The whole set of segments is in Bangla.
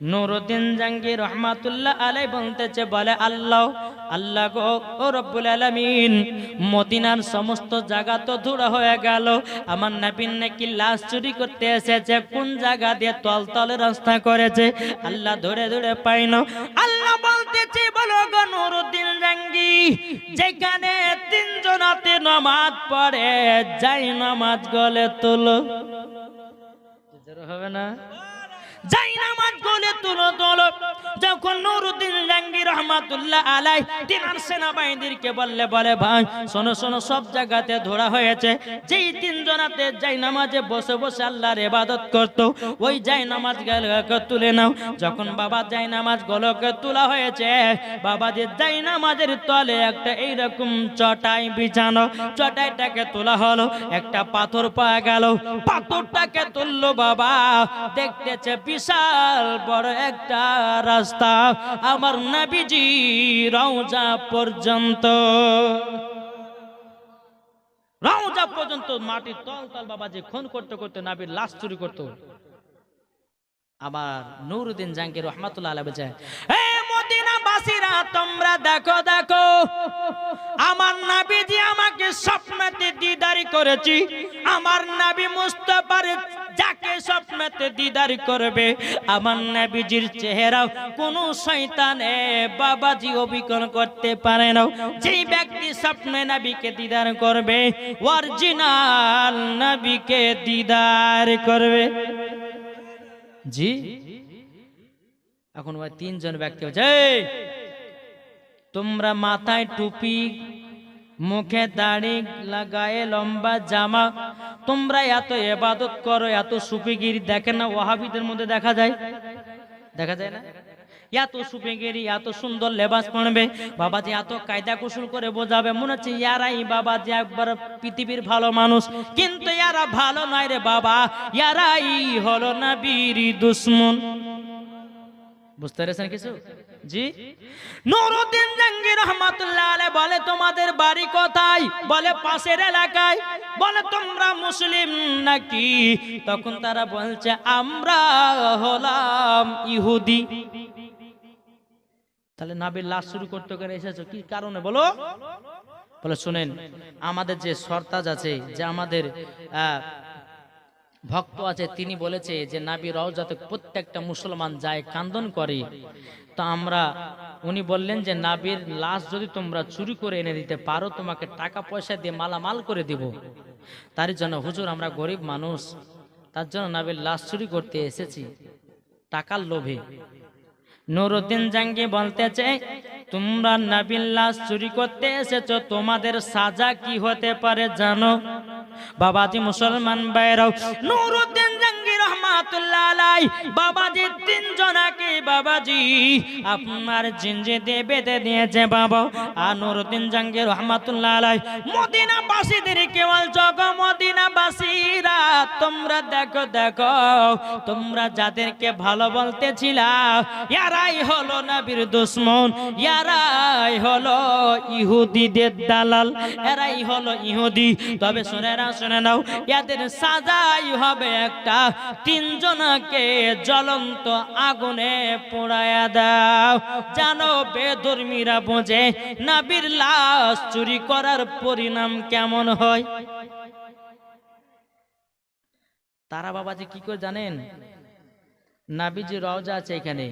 নুরুদ্দিন জাঙ্গির রহমাতুল্লাহ আলাই বলতেছে, বলে, আল্লাহ আল্লাহ গো, ও রব্বুল আলামিন, মদিনার সমস্ত জায়গা তো ধুড়া হয়ে গেল। আমার নাবিন নাকি লাশ চুরি করতে এসেছে, কোন জায়গা দিয়ে তল তলে রাস্তা করেছে? আল্লাহ ধরে ধরে পাইন আল্লাহ বলতেছে, বলো গো নুরুদ্দিন জাঙ্গি, যেখানে তিনজনাতে নামাজ পড়ে, যাই নামাজ গলে তোলো। হবে না? তুলো নাও যখন বাবা যাই নামাজ গলকে তোলা হয়েছে বাবা যে যাই নামাজের তলে একটা এইরকম চটাই বিছানো, চটাইটাকে তোলা হলো। একটা পাথর পাওয়া গেল। পাথরটাকে তুললো বাবা। দেখতেছে বিশাল বড় একটা রাস্তা আমার নাবিজি রওজা পর্যন্ত। রওজা পর্যন্ত মাটির তল তল বাবা যে খুন করতে করতে নাবির লাশ চুরি করতো। আবার নুরুদ্দিন জাঙ্গির রহমাতুল্লাহ আলাইহি বলছে, এ মদিনা বাসীরা তোমরা দেখো দেখো, আমার নাবিজি আমাকে স্বপ্নতে দিদারি করেছি। আমার নাবি মুস্তাফার স্বপ্নতে দিদার করবে। আমার নাবিজির চেহারা কোন শয়তানে বাবাজি অবিকল করতে পারে না। যেই ব্যক্তি স্বপ্নে নাবিকে দিদার করবে অরিজিনাল নাবিকে দিদার করবে। জি? এখন তিনজন ব্যক্তি হচ্ছে "এই, তোমরা মাথায় টুপি মুখে দাড়ি লাগায়ে লম্বা জামা। তোমরা এত এবাদত করো, এত সুপিগিরি দেখে না ওয়াহাবিদের মধ্যে দেখা যায়? দেখা যায় না? এত সুপিগিরি এত সুন্দর লেবাস পড়বে বাবাজি এত কায়দা কুশল করে বোঝাবে, মনে হচ্ছে ইয়ারাই বাবাজি একবার পৃথিবীর ভালো মানুষ। কিন্তু ইয়ারা ভালো নয় রে বাবা, ইয়ারাই হলো না বীর দুশ্মন। বুঝতে পেরেছেন কিছু? জি? বলে তোমাদের বাড়ি কোথায়? বলে পাশের এলাকায়। বলে তোমরা মুসলিম নাকি? তখন তারা বলছে আমরা হলাম ইহুদি। তাহলে নাবির লাশ শুরু করতে করে এসেছ কি কারণে বলো? বলে শুনেন আমাদের যে সরতাজ আছে যে আমাদের আহ, ভক্ত আছে, তিনি বলেছে যে নাবি রওজাতে প্রত্যেকটা মুসলমান যায়, কান্দন করে। তো আমরা, উনি বললেন যে, নাবির লাশ যদি তোমরা চুরি করে এনে দিতে পারো, তোমাকে টাকা পয়সা দিয়ে মালামাল করে দিব। তার জন্য, হুজুর, আমরা গরিব মানুষ, তার জন্য নাবির লাশ চুরি করতে এসেছি, টাকার লোভে। নুরুদ্দিন জাঙ্গি বলতে চাই তোমরা নাবিল লাশ চুরি করতে এসেছ, তোমাদের সাজা কি হতে পারে জানো? বাবাজি মুসলমান বাইরাও। নুরুদ্দিন জাঙ্গি রহমাতুল্লাহ আলাই বাবাজি তিনজনাকে বাবাজি, আপনার জিঞ্জে দিয়ে বেঁধে দিয়েছে বাবা। আর নুরুদ্দিন জাঙ্গি রহমাতুল্লাহ আলাই মদিনা বাসীদের কেবল জগম তোমরা দেখো দেখো, তোমরা যাদেরকে ভালো বলতেছিলা, ইয়ারাই হলো নবীর দুশ্মন, ইয়ারাই হলো ইহুদিদের দালাল, এরাই হলো ইহুদি। তবে শুনে না শুনে নাও, এদের সাজাই হবে একটা, তিনজনকে জ্বলন্ত আগুনে পোড়ায়া দাও। জানো বেধর্মীরা বোঝে, নাবির লাশ চুরি করার পরিণাম কেমন হয়? তারা বাবাজি কি করে জানেন? নাবিজি রওজা আছে এখানে।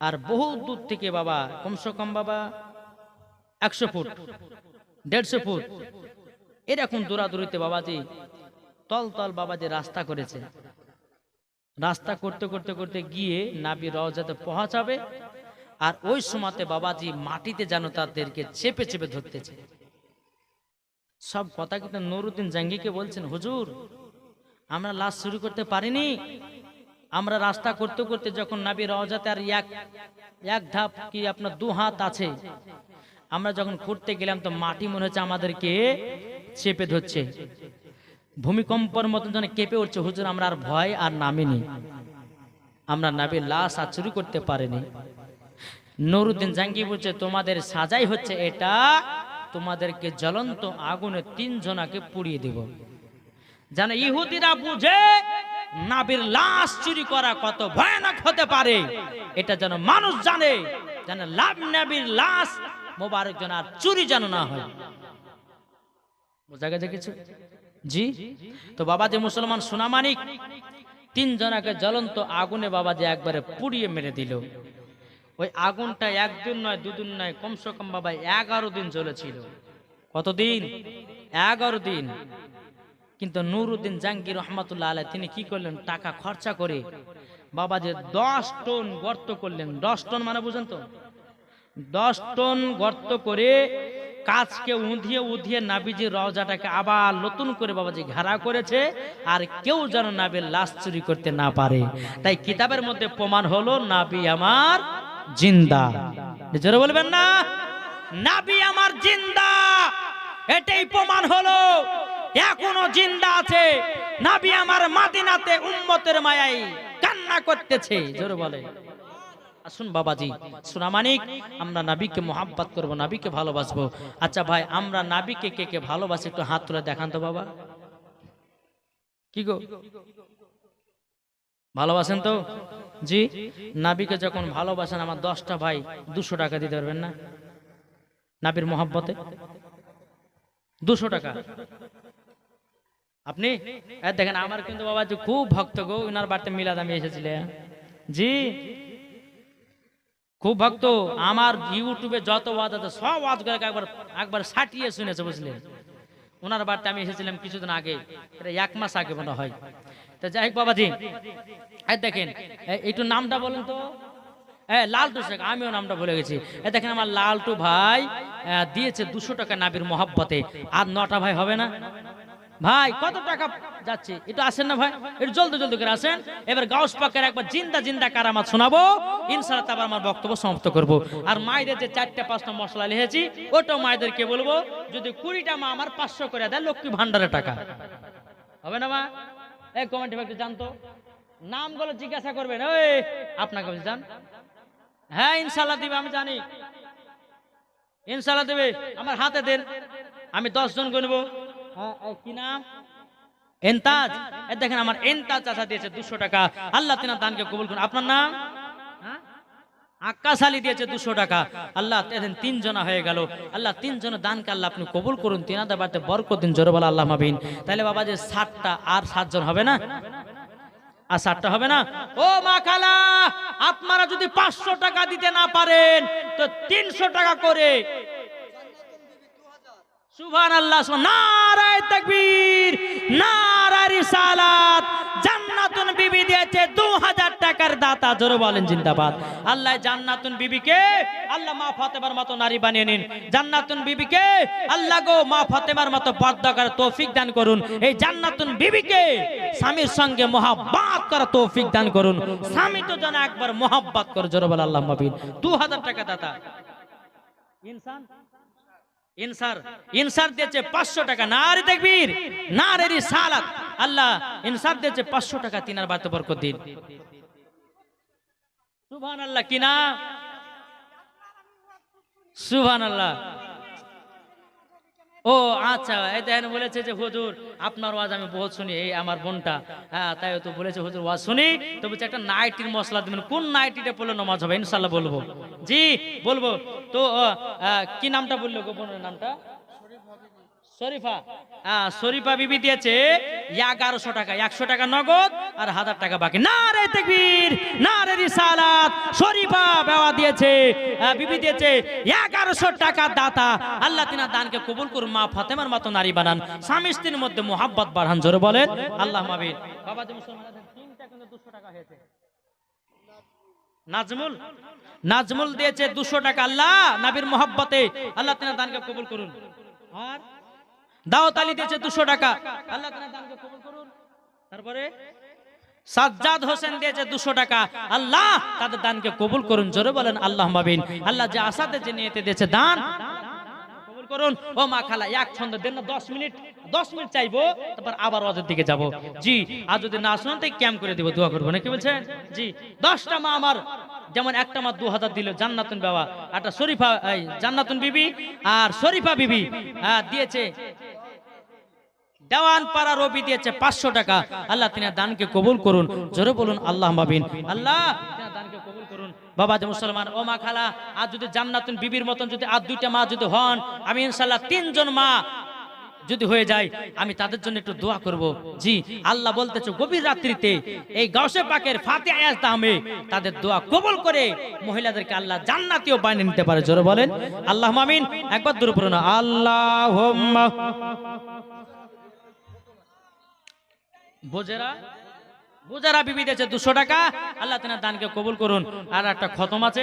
আর বহু দূর থেকে বাবা, কমসে কম বাবা, একশো ফুট, দেড়শো ফুট। এরকম দূরাদূরিতে বাবাজি তল তল বাবাজি রাস্তা করেছে। রাস্তা করতে করতে করতে গিয়ে নাবি রওজাতে পৌঁছাবে আর ওই সময়তে বাবাজি মাটিতে যেন তাদেরকে চেপে চেপে ধরতেছে। সব কথা কিন্তু নুরুদ্দিন জাঙ্গিকে বলছেন, হুজুর আমরা লাশ শুরু করতে পারিনি। আমরা রাস্তা করতে করতে যখন নাবি রওজাতে আর এক এক ধাপ কি আপনার দু হাত আছে, আমরা যখন করতে গেলাম তো মাটি মনে হচ্ছে আমাদেরকে চেপে ধরছে। ভূমিকম্পর মতন যেন কেঁপে উঠছে। হুজুর, আমরা আর ভয় আর নামিনি। আমরা নাবির লাশ আর চুরি করতে পারিনি। নুরুদ্দিন জাঙ্গি বলছে, তোমাদের সাজাই হচ্ছে এটা, তোমাদেরকে জ্বলন্ত আগুনে তিন জনাকে পুড়িয়ে দেব। যেন ইহুদিরা বুঝে নাবির লাশ চুরি করা কত ভয়ানক হতে পারে। এটা যেন মানুষ জানে, যেন লাভ নাবির লাশ মোবারক যেন আর চুরি যেন না হয়। বোঝা গেছে কিছু? জি? তো বাবা যে মুসলমান সোনামানিক তিনজনাকে জ্বলন্ত আগুনে বাবা যে একবারে পুড়িয়ে মেরে দিল। ওই আগুনটা একদিন নয়, দুদিন নয়, কমসে কম বাবা এগারো দিন জ্বলেছিল। কতদিন? এগারো দিন। কিন্তু নুরুদ্দিন জাঙ্গির রহমতুল্লাহ আলাই তিনি কি করলেন? টাকা খরচা করে বাবা যে দশ টন গর্ত করলেন। দশ টন মানে বুঝেন তো? দশ টন গর্ত করে কাজকে উঁধিয়ে উঁধিয়ে নাবিজির রওজাটাকে আবার নতুন করে বাবাজি ঘেরা করেছে আর কেউ যেন নাবির লাশ চুরি করতে না পারে। তাই কিতাবের মধ্যে প্রমাণ হলো, নাবি আমার জিন্দা। জোরে বলবেন না? নাবি আমার জিন্দা। এটাই প্রমাণ হলো। এখনও জিন্দা আছে। নাবি আমার মাদিনাতে উম্মতের মায়াই কান্না করতেছে। জোরে বলে। আসুন বাবাজি সোনামানিক আমরা নাবিকে মোহাব্বত করব, নাবিকে ভালোবাসবো। আচ্ছা ভাই, আমরা নাবিকে কে কে ভালোবাসি একটু হাত তুলে দেখান তো বাবা। কি গো? ভালোবাসেন তো? জি? নাবিকে যখন ভালোবাসেন, আমার দশটা ভাই দুশো টাকা দিতে পারবেন না? নাবির মোহাব্বতে? দুশো টাকা। আপনি? দেখেন, আমার কিন্তু বাবা যে খুব ভক্ত গো ওনার বাড়িতে মিলাদ আমি এসেছিলেন জি। খুব ভক্ত। আমার ইউটিউবে যত ওয়াজ আছে, সব ওয়াজ করে একবার একবার সাটিয়ে শুনেছে, বুঝলেন? ওনার বাড়িতে আমি এসেছিলাম কিছুদিন আগে এক মাস আগে মনে হয়। তো যাই হোক, বাবাজি। দেখেন একটু নামটা বলেন তো। হ্যাঁ লালটু শেখ, আমিও নামটা ভুলে গেছি। দেখেন আমার লালটু ভাই দিয়েছে দুশো টাকা নাবির মহাব্বতে। আর নটা ভাই হবে না? ভাই, কত টাকা যাচ্ছে? এটা আসেন না ভাই? একটু জলদি জলদি করে আসেন। এবার গাউস পাকের একবার জিন্দা জিন্দা কারামাত শোনাবো। ইনশাআল্লাহ তারপর আমার বক্তব্য সমাপ্ত করব। আর মায়েদের যে চারটা, পাঁচটা মশলা লিখেছি, ওটাও মায়েদেরকে বলব? যদি কুড়িটা মা আমার পাঁচশো করে দেয়, লক্ষ্মী ভান্ডারের টাকা। হবে না মা? এই কমেন্ট একটু জানতো। নামগুলো জিজ্ঞাসা করবেন। ওই আপনাকে জান হ্যাঁ ইনশাল্লাহ দিবে, আমি জানি। ইনশাল্লাহ দেবে, আমার হাতে দেন। আমি দশ জন গুনবো কি নাম? এন্তাজ। দেখেন, আমার এন্তাজ চাচা দিয়েছে দুশো টাকা। আল্লাহ তিনা দানকে কবুল করুন। আপনার নাম? হ্যাঁ? আকাশ আলী দিয়েছে দুশো টাকা। আল্লাহ এদিন তিনজনা হয়ে গেল। আল্লাহ তিনজন দানকে আল্লাহ আপনি কবুল করুন। তিনাদের বাড়িতে বরকত দিন, জোরে বলা আল্লাহ মাবিন তাহলে বাবা যে ষাটটা আর সাতজন হবে না? আর সাতটা হবে না। ও মা খালা আপনারা যদি পাঁচশো টাকা দিতে না পারেন, তো তিনশো টাকা করে। সুভান আল্লাহ নারায় তাকবীর, নারায় রিসালাত। দিয়েছে 2000 টাকার দাতা, জোরে বলেন জিন্দাবাদ। আল্লাহ জান্নাতুন বিবিকে আল্লাহ মা ফাতেমার মতো নারী বানিয়ে নিন। জান্নাতুন বিবিকে আল্লাহ গো মা ফাতেমার মতো পর্দা করার তৌফিক দান করুন। এই জান্নাতুন বিবিকে স্বামীর সঙ্গে মহাব্বত করার তৌফিক দান করুন। স্বামী তো যেন একবার মহাব্বত করে জোরে বলে আল্লাহ মাবিন 2000 টাকা দাতা। ইনসান? ইনসার ইনসার পাঁচশো টাকা। নারী দেখবির রে সালাত। আল্লাহ ইনসার দিয়েছে পাঁচশো টাকা, তিনার বাতে বরকত দিন। সুবহান আল্লাহ কিনা সুবহান আল্লাহ ও আচ্ছা এই দেখেন বলেছে যে, হুজুর, আপনার ওয়াজ আমি বহুত শুনি, এই আমার বোনটা। হ্যাঁ তাই তো বলেছে, হুজুর, ওয়াজ শুনি। তো বলছে, একটা নাইটির মশলা দেবেন। কোন নাইটিটা পড়লে নমাজ হবে? ইনশাল্লাহ বলব। জি, বলব। তো কি নামটা বলল গোপনের নামটা? শরীফা। হ্যাঁ শরীফা বিবি দিয়েছে এগারোশো টাকা, একশো টাকা নগদ আর হাজার টাকা বাকি। না রে তেকবীর না রে শরীফা বেওয়া দিয়েছে বিবি দিয়েছে এগারোশো টাকা দাতা। আল্লাহ তিনা দানকে কবুল করুন, মা ফাতেমার মতো নারী বানান। স্বামী স্ত্রীর মধ্যে মোহাব্বত বাড়ান, জোরে বলেন। আল্লাহ মাবিন বাবা যে দুশো টাকা হয়েছে। নাজমুল? নাজমুল দিয়েছে দুশো টাকা, আল্লাহ, নাবির মোহাব্বতে। আল্লাহ তিনা দানকে কবুল করুন। আর? দাওয়াত তালি দিয়েছে দুশো টাকা। আল্লাহ করুন। তারপরে সাজ্জাদ হোসেন দিয়েছে দুশো টাকা। আল্লাহ তাদের দানকে কবুল করুন, জোরে বলেন আল্লাহ মাবিন আল্লাহ যে আসাতে যে নিয়েতে দিয়েছে দান করুন। ও মা খালা, এক ছন্দ দেন না, দশ মিনিট দশ মিনিট চাইব, তারপর আবার ওয়াজের দিকে যাব। জি, আর যদি না শুনেন, তাই ক্যাম্প করে দিব, দোয়া করব। না কি বলছেন? জি, দশটা মা আমার, যেমন একটা মা দু হাজার দিল, জান্নাতুন বাবা একটা শরীফা জান্নাতুন বিবি, আর শরীফা বিবি হ্যাঁ দিয়েছে দেওয়ান পাড়া রবি দিয়েছে পাঁচশো টাকা। আল্লাহ তিনি দানকে কবুল করুন। জোরে বলুন, আল্লাহ মাবিন আল্লাহ তিনার দানকে কবুল করুন বাবা যে মুসলমান, ও মা খালা, আর যদি জান্নাতুন বিবির মতন যদি আর দুইটা মা যদি হন, আমি ইনশাল্লাহ তিনজন মা যদি হয়ে যায় আমি তাদের জন্য একটু দোয়া করব। জি, আল্লাহ বলতেছে, গভীর রাত্রিতে এই গাউসে পাকের ফাতে আয়াত দামে তাদের দোয়া কবল করে মহিলাদেরকে আল্লাহ জান্নাতিও বানিয়ে নিতে পারে। জোরে বলেন, আল্লাহ মামিন একবার দূর পড়ুন আল্লাহ বোঝেরা? বোঝারা বিবি দিয়েছে দুশো টাকা, আল্লাহ তেনার দানকে কবুল করুন। আর একটা খতম আছে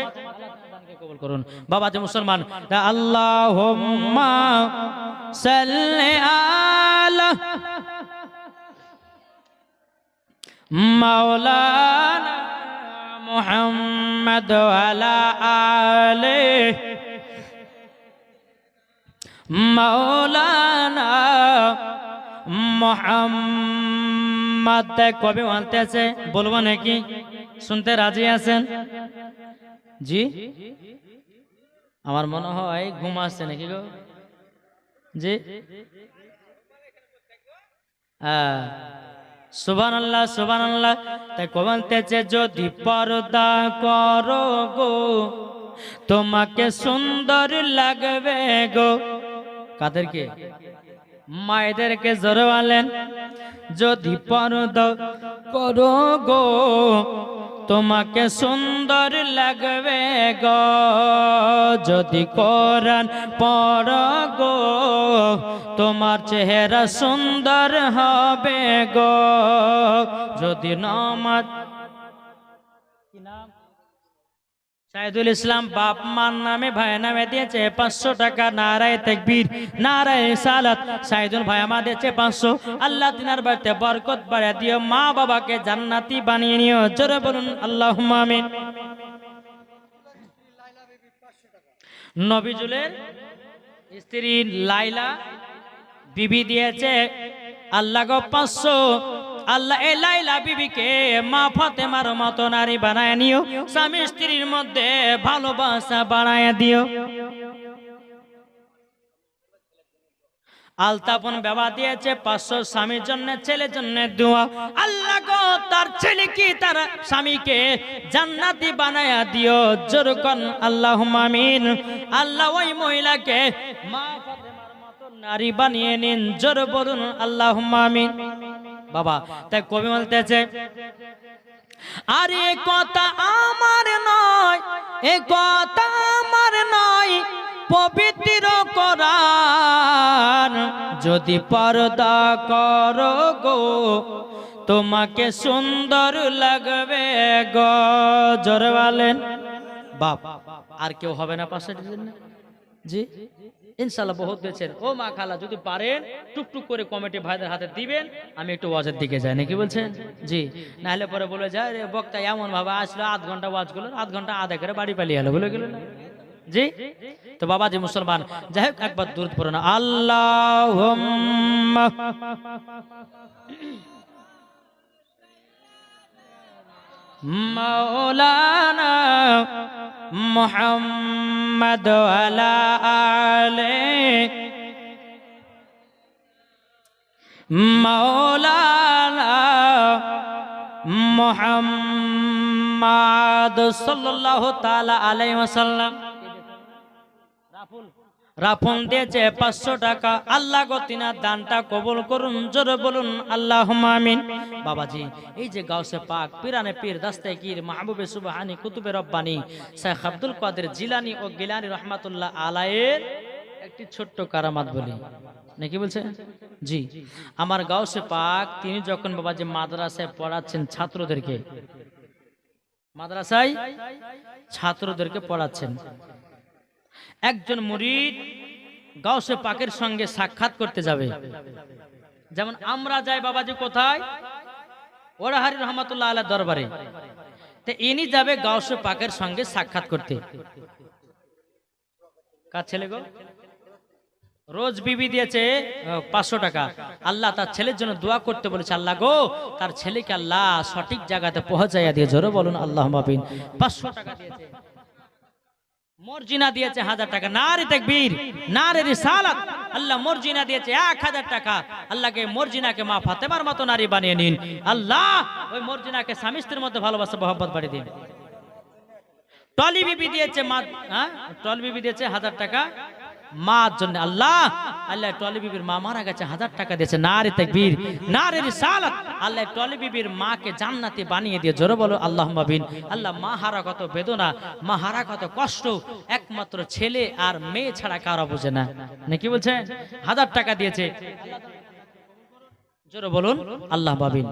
করুন। বাবা যে মুসলমান আল্লাহ মুহাম্মদ আলা আলে মাওলানা মোহাম্মদ কবে বলতে আছে বলব নাকি? শুনতে রাজি আছেন? জি? আমার মনে হয় ঘুম আসছে নাকি গো? জি? সুবান আল্লাহ সুবান আল্লাহ তাই কবলতেছে যদি পর্দা করো গো? তোমাকে সুন্দর লাগবে গো। কাদেরকে? মায়েদেরকে জোরে বলেন যদি পরদ করো গো তোমাকে সুন্দর লাগবে গো। যদি কোরআন পড় গো তোমার চেহারা সুন্দর হবে গো। যদি নমাজ কি নাম সাইদুল ইসলাম বাপ মার নামে ভাই নামে দিয়েছে পাঁচশো টাকা নারায় তেকবীর, নারায় সালাত সাইদুল ভাই আমার দিয়েছে পাঁচশো। আল্লাহ তিনার বাড়িতে বরকত বাড়িয়ে দিও, মা বাবাকে জান্নাতি বানিয়ে নিও। জোরে বলুন আল্লাহ আমিন। নবিজুলের স্ত্রী লাইলা বিবি দিয়েছে, আল্লাহ গো পাঁচশো। আল্লাহ এই লাইলা বিবিকে মা ফাতেমার মতো নারী বানায় নিও। স্বামী স্ত্রীর মধ্যে ভালোবাসা বাড়ায় দিও। আলতাপন বাবা দিয়েছে পাঁচশো স্বামীর জন্য, ছেলের জন্য দোয়া। আল্লাহ গো, তার ছেলেকে তার স্বামীকে জান্নাতি বানায়া দিও? জোরকন আল্লাহ মামিন আল্লাহ ওই মহিলাকে মা নারী বানিয়ে নিন। জোর বলুন আল্লাহ মামিন বাবা, তাই কবি বলতেছে আর কথা আমার নয়, এ কথা আমার নয়, পবিত্র করার যদি পর্দা করো গো, তোমাকে সুন্দর লাগবে গো। জোরে বলেন। বাপ, আর কেউ হবে না পাশে জি? ইনশাল্লাহ বহুত দিয়েছেন ও মা খালা, যদি পারেন, টুকটুক করে কমিটি ভাইদের হাতে দিবেন, আমি একটু ওয়াজের দিকে যাই। নাকি বলছেন? জি। নাহলে পরে বলে যায় রে বক্তা এমন ভাবে আসলো, আধ ঘণ্টা ওয়াজ করল, আধ ঘণ্টা আধা করে বাড়ি পালিয়ে এলো। বলে গেলেন না। জি? তো বাবা জি মুসলমান, যাই হোক, একবার দূর পড়ো না আল্লাহ মৌলানা محمد وعلى آله. مولانا محمد صلى الله تعالى عليه وسلم. রাফুন দিয়েছে পাঁচশো টাকা। আল্লাহ গো, তিনার দানটা কবল করুন, জোরে বলুন আল্লাহ আমিন। বাবাজি, এই যে গাউসে পাক, পিরানে পীর, দাস্তে গীর, মাহবুবে সুবাহানি, কুতুবে রব্বানি, শেখ আব্দুল কাদের জিলানি ও গিলানি রহমাতুল্লাহ আলায়ের একটি ছোট্ট কারামাত বলি। নাকি বলছে? জি। আমার গাউসে পাক, তিনি যখন বাবাজি মাদ্রাসায় পড়াচ্ছেন ছাত্রদেরকে, মাদ্রাসায় ছাত্রদেরকে পড়াচ্ছেন একজন মুরিদ গাউসে পাকের সঙ্গে সাক্ষাৎ করতে যাবে। যেমন আমরা যাই, বাবাজি কোথায়? ওরাহারি রহমতুল্লাহ আল্লাহ দরবারে। তো ইনি যাবে গাউসে পাকের সঙ্গে সাক্ষাৎ করতে। কার ছেলে গো? রোজ বিবি দিয়েছে পাঁচশো টাকা। আল্লাহ তার ছেলের জন্য দোয়া করতে বলেছে, আল্লাহ গো, তার ছেলেকে আল্লাহ সঠিক জায়গাতে পৌঁছাইয়া দিয়ে জোরে বলুন আল্লাহ পাঁচশো টাকা দিয়েছে। মর্জিনা দিয়েছে হাজার টাকা। না রে তেকবীর না রে রিসালাত। আল্লাহ মর্জিনা দিয়েছে এক হাজার টাকা। আল্লাহকে মর্জিনাকে মা ফাতেমার মতো নারী বানিয়ে নিন। আল্লাহ, ওই মর্জিনাকে স্বামী স্ত্রীর মধ্যে ভালোবাসা, মহব্বত বাড়িয়ে দিন। টলি বিবি দিয়েছে মা হ্যাঁ? টলি বিবি দিয়েছে হাজার টাকা। মার জন্য আল্লাহ আল্লাহ টলি বিবির মা মারা গেছে, হাজার টাকা দিয়েছে না রে তাকবীর না রে রিসালাত। আল্লাহ টলি বিবির মাকে জান্নাতি বানিয়ে দিয়ে, জোরে বলো আল্লাহ মাবিন আল্লাহ মা হারা কত বেদনা, মা হারা কত কষ্ট, একমাত্র ছেলে আর মেয়ে ছাড়া কারও বোঝে না। নাকি বলছেন হাজার টাকা দিয়েছে। জোরে বলুন আল্লাহ মাবিন